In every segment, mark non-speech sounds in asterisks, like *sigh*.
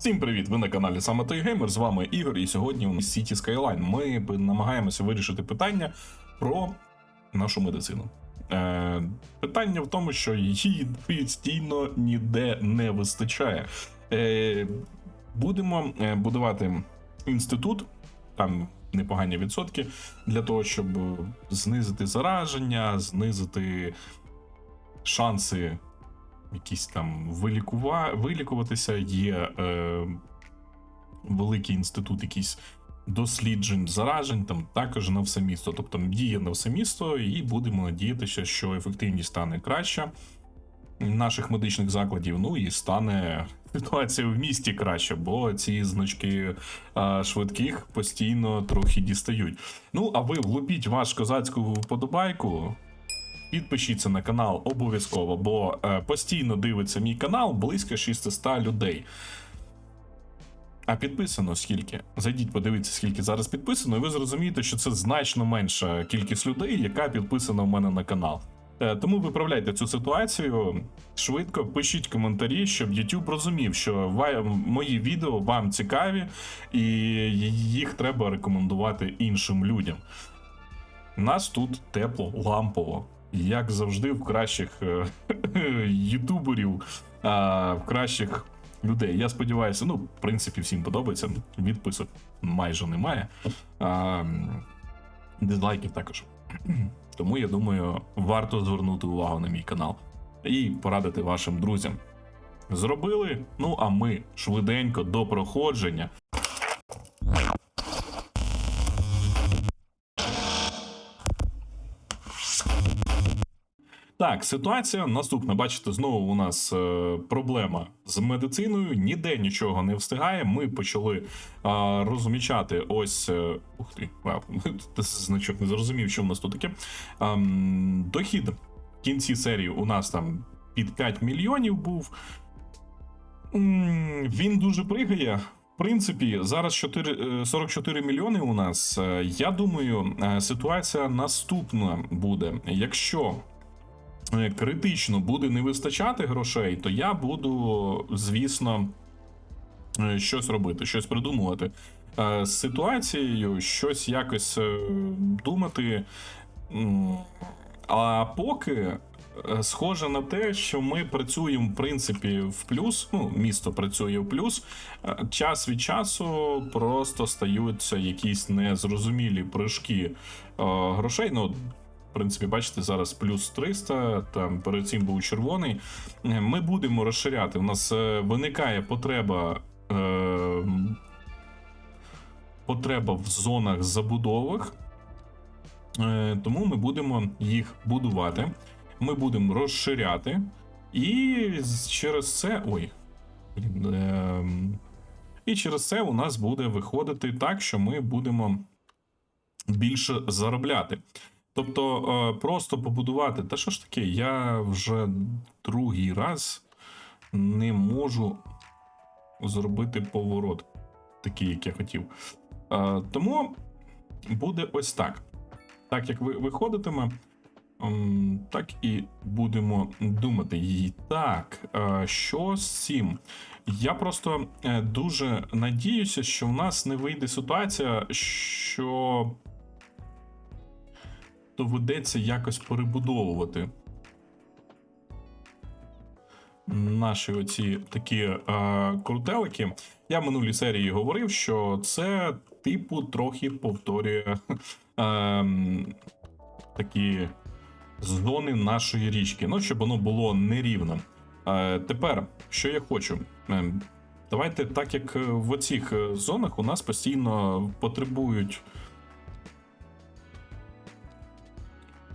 Всім привіт! Ви на каналі Саме Той Геймер. З вами Ігор, і сьогодні у нас City Skyline. Ми намагаємося вирішити питання про нашу медицину. Е, питання в тому, що її постійно ніде не вистачає. Е, будемо е, будувати інститут, там непогані відсотки, для того, щоб знизити зараження, знизити шанси якісь там вилікува... вилікуватися. Є е, великий інститут, якийсь досліджень, заражень, там також на все місто. Тобто діє на все місто, і будемо надіятися, що ефективність стане краща наших медичних закладів. Ну і стане ситуація в місті краще, бо ці значки е, швидких постійно трохи дістають. Ну, а ви влупіть ваш козацьку вподобайку. Підпишіться на канал обов'язково, бо е, постійно дивиться мій канал близько 600 людей. А підписано скільки? Зайдіть, подивіться, скільки зараз підписано, і ви зрозумієте, що це значно менша кількість людей, яка підписана в мене на канал. Е, Тому виправляйте цю ситуацію швидко, пишіть коментарі, щоб YouTube розумів, що мої відео вам цікаві, і їх треба рекомендувати іншим людям. Нас тут тепло, лампово. Як завжди, в кращих е, *laughs* ютуберів, в кращих людей. Я сподіваюся, ну, в принципі, всім подобається. Відписок майже немає. Дизлайків також. *clears throat* Тому я думаю, варто звернути увагу на мій канал і порадити вашим друзям. Зробили? Ну а ми швиденько до проходження. Так, ситуація наступна. Бачите, знову у нас е, проблема з медициною. Ніде нічого не встигає. Ми почали е, розмічати ось. Е, ух ти, *laughs* значок не зрозумів, що в нас тут таке. Ем, дохід в кінці серії у нас там під 5 мільйонів був. Він дуже пригає. В принципі, зараз 4, е, 44 мільйони у нас. Я думаю, ситуація наступна буде. Якщо критично буде не вистачати грошей, то я буду, звісно, е, щось робити, щось придумувати. Е, З ситуацією, щось якось е, думати. А поки схоже на те, що ми працюємо в принципі в плюс. Ну, місто працює в плюс. Час від часу просто стаються якісь незрозумілі прыжки грошей. Ну, в принципі, бачите, зараз плюс 300, там перед цим був червоний. Ми будемо розширяти. У нас е, виникає потреба. Е, потреба в зонах забудових. Е, Тому ми будемо їх будувати. Ми будемо розширяти. І через це. Ой. ем, І через це у нас буде виходити так, що ми будемо більше заробляти. Тобто, е, просто побудувати. Та що ж таке, я вже другий раз не можу зробити поворот, такий, як я хотів. Е, Тому буде ось так. Так як ви виходитиме, ем, так і будемо думати. І так, е, що з цим? Я просто дуже надіюся, що в нас не вийде ситуація, що доведеться якось перебудовувати наші оці такі е, крутелики. Я в минулій серії говорив, що це типу трохи повторює е, такі зони нашої річки. Ну, щоб воно було нерівно. Е, тепер, що я хочу. Е, Давайте, так як в оцих е, зонах у нас постійно потребують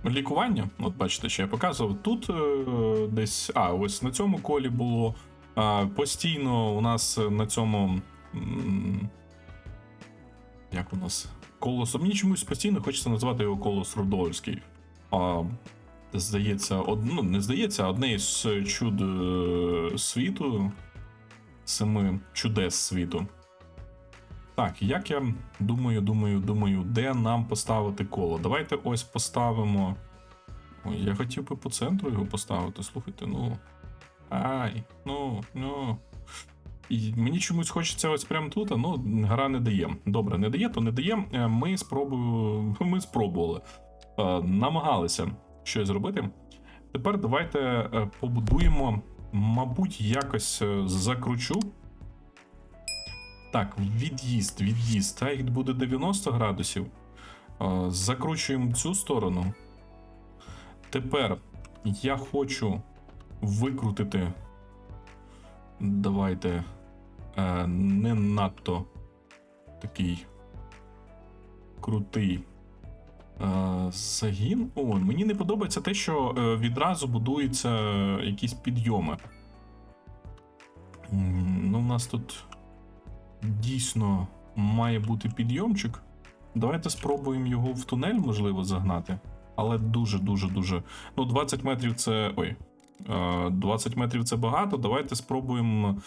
лікування. От бачите, що я показував. Тут е, десь. А, ось на цьому колі було. Постійно у нас на цьому. Як у нас? Колос. Мені чомусь постійно хочеться назвати його колос Рудольський. А, здається, од... ну, не здається, а одне із чуд е, світу. Семи чудес світу. Так, як я думаю, думаю, думаю, де нам поставити коло? Давайте ось поставимо. Ой, я хотів би по центру його поставити. Слухайте, ну. Ай, ну, ну. І мені чомусь хочеться ось прямо тут, а ну гра не дає. Добре, не дає, то не дає. Е, Ми спробую. *laughs* Ми спробували. Е, Намагалися щось зробити. Тепер давайте е, побудуємо, мабуть, якось закручу. Так, від'їзд, від'їзд. Як буде 90 градусів. Закручуємо цю сторону. Тепер я хочу викрутити. Давайте. Е, не надто такий крутий е, загін. О, мені не подобається те, що е, відразу будуються якісь підйоми. Ну, у нас тут дійсно має бути підйомчик. Давайте спробуємо його в тунель, можливо, загнати. Але дуже-дуже дуже. Ну, 20 метрів це. Ой. е, 20 метрів це багато. Давайте спробуємо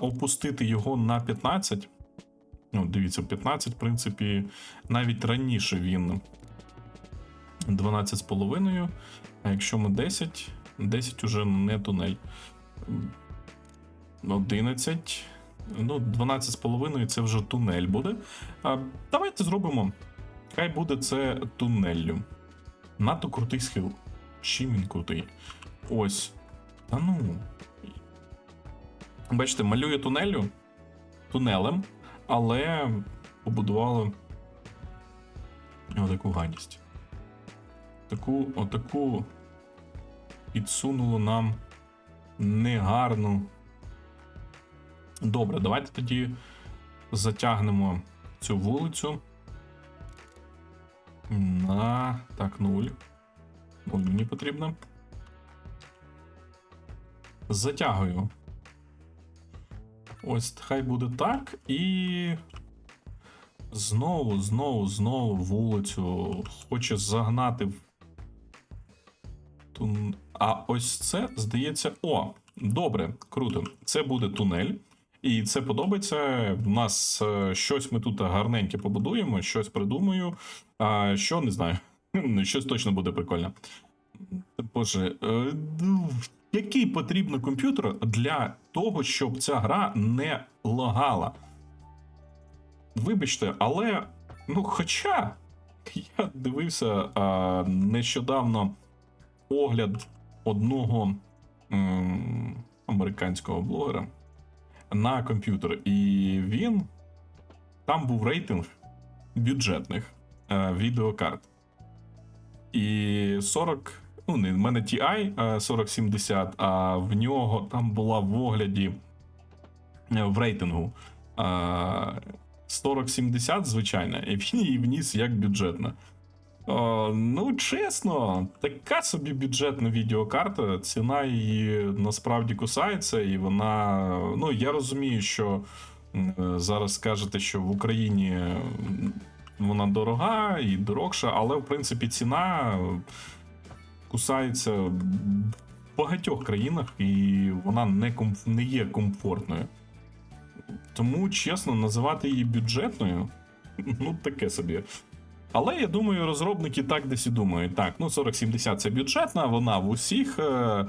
опустити його на 15. Ну, дивіться, 15, в принципі, навіть раніше він 12,5. А якщо ми 10, 10 уже не тунель. 11. Ну, 12,5 це вже тунель буде. А, давайте зробимо. Хай буде це тунеллю. Надто крутий схил. Чим він крутий? Ось. Та ну. Бачите, малює тунелю тунелем, але побудували отаку гадість. Таку, отаку підсунуло нам негарну. Добре, давайте тоді затягнемо цю вулицю. На так, нуль. Нуль мені потрібно. Затягую. Ось хай буде так. І. Знову, знову, знову вулицю хоче загнати. А ось це здається. О, добре, круто. Це буде тунель. І це подобається. У нас е, щось ми тут гарненьке побудуємо, щось придумаю. А що не знаю. *laughs* Щось точно буде прикольно. Боже, е, ну, який потрібно комп'ютер для того, щоб ця гра не лагала? Вибачте, але ну, хоча *laughs* я дивився а, нещодавно огляд одного м, американського блогера на комп'ютер, і він там був рейтинг бюджетних е, відеокарт. І 40, ну, не в мене TI е, 4070, а в нього там була в огляді е, в рейтингу е, 4070, звичайно, і він її вніс як бюджетна. О, ну, чесно, така собі бюджетна відеокарта, ціна її насправді кусається, і вона. Ну, я розумію, що е, зараз скажете, що в Україні вона дорога і дорогша, але в принципі ціна кусається в багатьох країнах, і вона не, комф... не є комфортною. Тому, чесно, називати її бюджетною, ну, таке собі. Але я думаю, розробники так десь і думають. Так, ну 4070 це бюджетна, вона в усіх е,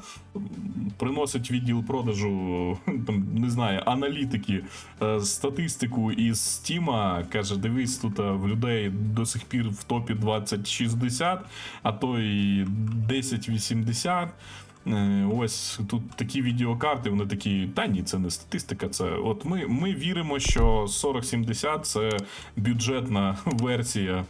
приносить відділ продажу, *laughs* там, не знаю, аналітики, е, статистику із Стіма. Каже: дивись, тут е, в людей до сих пір в топі 2060, а то і 1080. Е, Ось тут такі відеокарти, вони такі, та ні, це не статистика. Це от ми, ми віримо, що 4070 це бюджетна *laughs* версія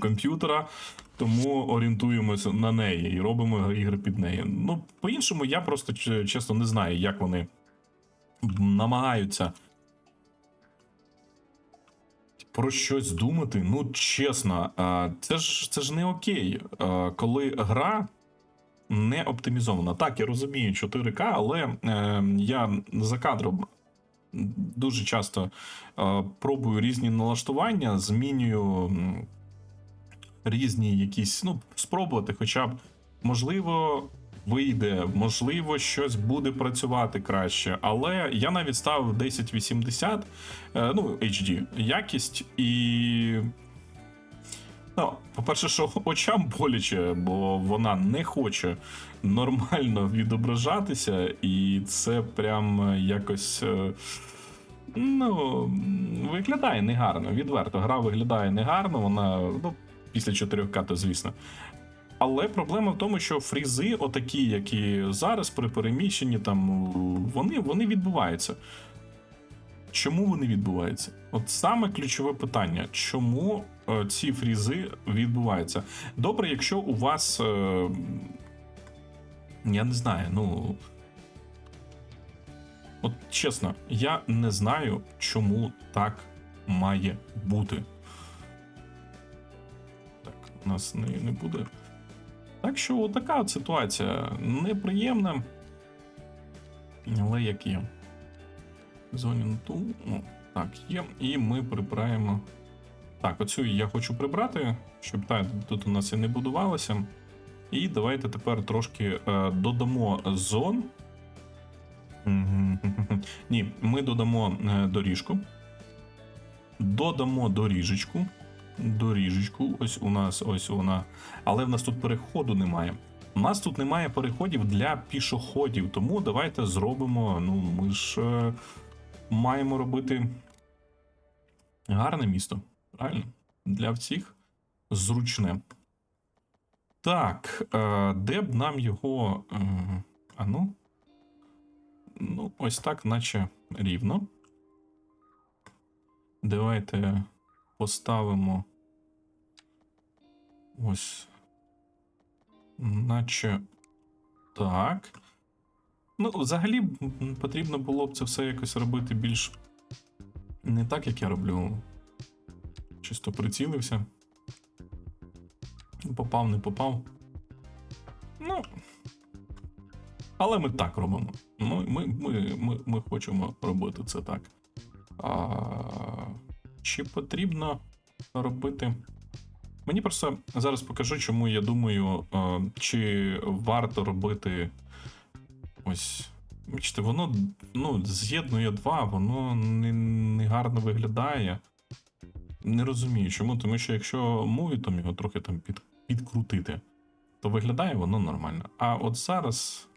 комп'ютера, тому орієнтуємося на неї і робимо ігри під неї. Ну, по-іншому, я просто чесно не знаю, як вони намагаються про щось думати. Ну, чесно, це ж це ж не окей, коли гра не оптимізована. Так, я розумію 4К, але е, я за кадром дуже часто е, пробую різні налаштування, змінюю різні якісь, ну, спробувати, хоча б можливо. Вийде, можливо, щось буде працювати краще, але я навіть ставив 1080, е, ну, HD якість, і Ну, по-перше, що *laughs* очам боляче, бо вона не хоче нормально відображатися, і це прям якось. е, Ну, виглядає негарно, відверто. Гра виглядає негарно, вона ну, після 4К, то звісно. Але проблема в тому, що фрізи, отакі, які зараз при переміщенні, там вони, вони відбуваються. Чому вони відбуваються? От саме ключове питання: чому е, ці фрізи відбуваються? Добре, якщо у вас. Е, я не знаю, ну. От чесно, я не знаю, чому так має бути. У нас не, не буде. Так що отака от ситуація неприємна. Але як є. Зоні ту. Ну, так, є. І ми прибираємо. Так, оцю я хочу прибрати, щоб та, тут у нас і не будувалося. І давайте тепер трошки е, додамо зон. *laughs* Ні, ми додамо е, доріжку. Додамо доріжечку. Доріжечку. Ось у нас, ось вона. Але в нас тут переходу немає. У нас тут немає переходів для пішоходів, тому давайте зробимо. Ну, ми ж е, маємо робити гарне місто. Правильно? Для всіх зручне. Так, е, де б нам його. Е, а ну. Ну, ось так, наче рівно. Давайте поставимо. Ось. Наче так. Ну, взагалі, потрібно було б це все якось робити більш не так, як я роблю. Чисто прицілився. Попав, не попав. Ну. Але ми так робимо. Ми, ми, ми, ми, ми хочемо робити це так. А, чи потрібно робити. Мені просто зараз покажу, чому я думаю, чи варто робити ось. Бачите, воно ну, з'єднує два, воно не, не гарно виглядає. Не розумію, чому, тому що якщо мувітом його трохи там під, підкрутити, то виглядає воно нормально. А от зараз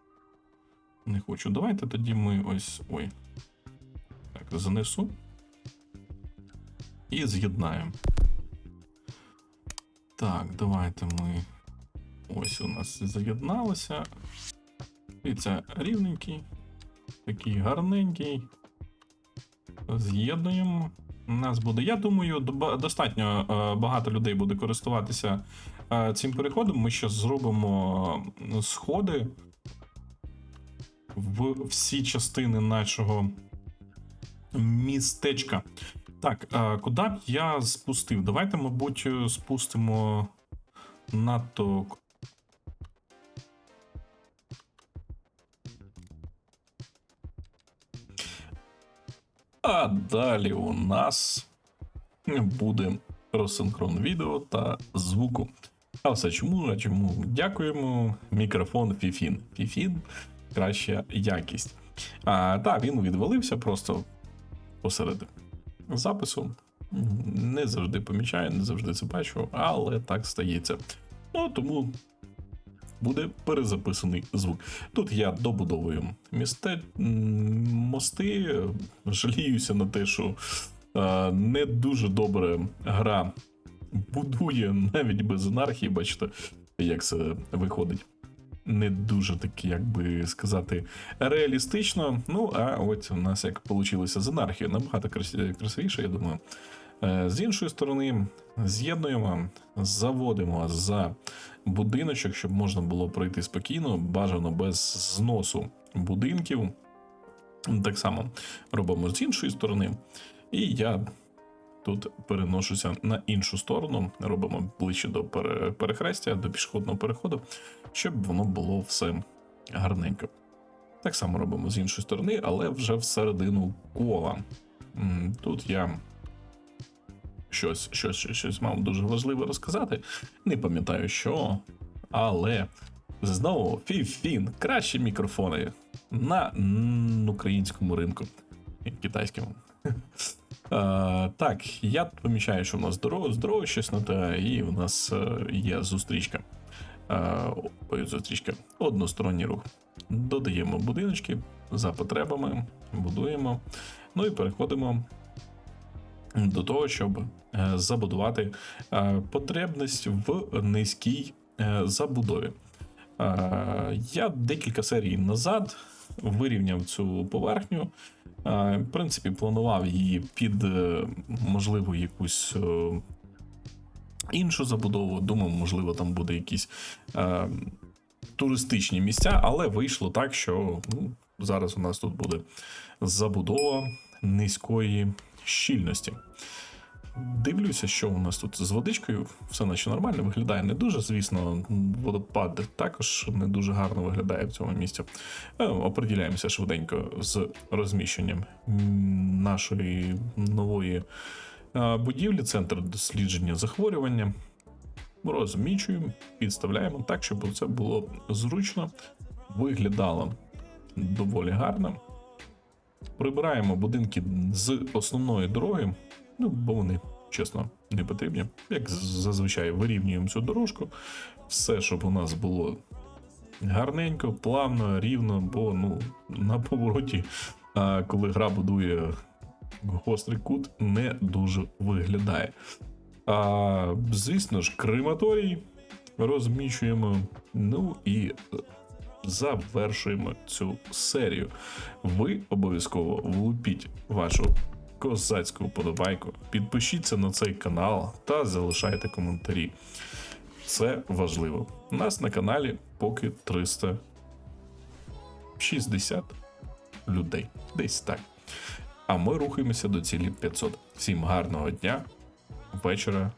не хочу. Давайте тоді ми ось. Ой. Так, занесу. І з'єднаємо. Так, давайте ми. Ось у нас з'єдналося. І це рівненький. Такий гарненький. З'єднуємо. У нас буде. Я думаю, достатньо е, багато людей буде користуватися е, цим переходом. Ми ще зробимо е, сходи в всі частини нашого містечка. Так, куди б я спустив? Давайте, мабуть, е, спустимо надто. А далі у нас буде розсинхрон відео та звуку. А все чому? А чому? Дякуємо. Мікрофон Фіфін. Фіфін краща якість. А, так, він відвалився просто посеред запису. Не завжди помічаю, не завжди це бачу, але так стається. Ну тому буде перезаписаний звук. Тут я добудовую місте, мости, жаліюся на те, що е, не дуже добре гра будує навіть без анархії, бачите, як це виходить. Не дуже таки, як би сказати, реалістично. Ну, а от у нас як вийшло з анархією, набагато красивіше, я думаю. Е, З іншої сторони, з'єднуємо, заводимо за будиночок, щоб можна було пройти спокійно, бажано без зносу будинків. Так само робимо з іншої сторони. І я тут переношуся на іншу сторону, робимо ближче до перехрестя, до пішохідного переходу, щоб воно було все гарненько. Так само робимо з іншої сторони, але вже всередину кола. Тут я щось, щось, щось, мав дуже важливе розказати. Не пам'ятаю що, але знову Фіфін, кращі мікрофони на українському ринку. Китайському. Е, так, я помічаю, що в нас здорово, здорово те, і в нас е, є зустрічка. Е, зустрічка. Односторонній рух. Додаємо будиночки за потребами, будуємо. Ну і переходимо до того, щоб е, забудувати е, потребність в низькій забудові. Я декілька серій назад вирівняв цю поверхню. Е, В принципі, планував її під можливу можливо якусь е, іншу забудову. Думав, можливо, там буде якісь е, туристичні місця, але вийшло так, що ну, зараз у нас тут буде забудова низької щільності. Дивлюся, що у нас тут з водичкою, все наче нормально виглядає. Не дуже, звісно, водопад також не дуже гарно виглядає в цьому місці. Е, Оприділяємося швиденько з розміщенням нашої нової е, будівлі, центр дослідження захворювання. Розмічуємо, підставляємо так, щоб це було зручно, виглядало доволі гарно. Прибираємо будинки з основної дороги, ну, бо вони, чесно, не потрібні. Як зазвичай вирівнюємо цю дорожку, все, щоб у нас було гарненько, плавно, рівно, бо ну, на повороті, коли гра будує гострий кут, не дуже виглядає. А, звісно ж, крематорій розміщуємо. Ну і е, завершуємо цю серію. Ви обов'язково влупіть вашу козацьку вподобайку, підпишіться на цей канал та залишайте коментарі. Це важливо. У нас на каналі поки 360 людей. Десь так. А ми рухаємося до цілі 500. Всім гарного дня, вечора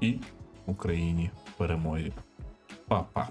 і Україні перемоги. Па-па.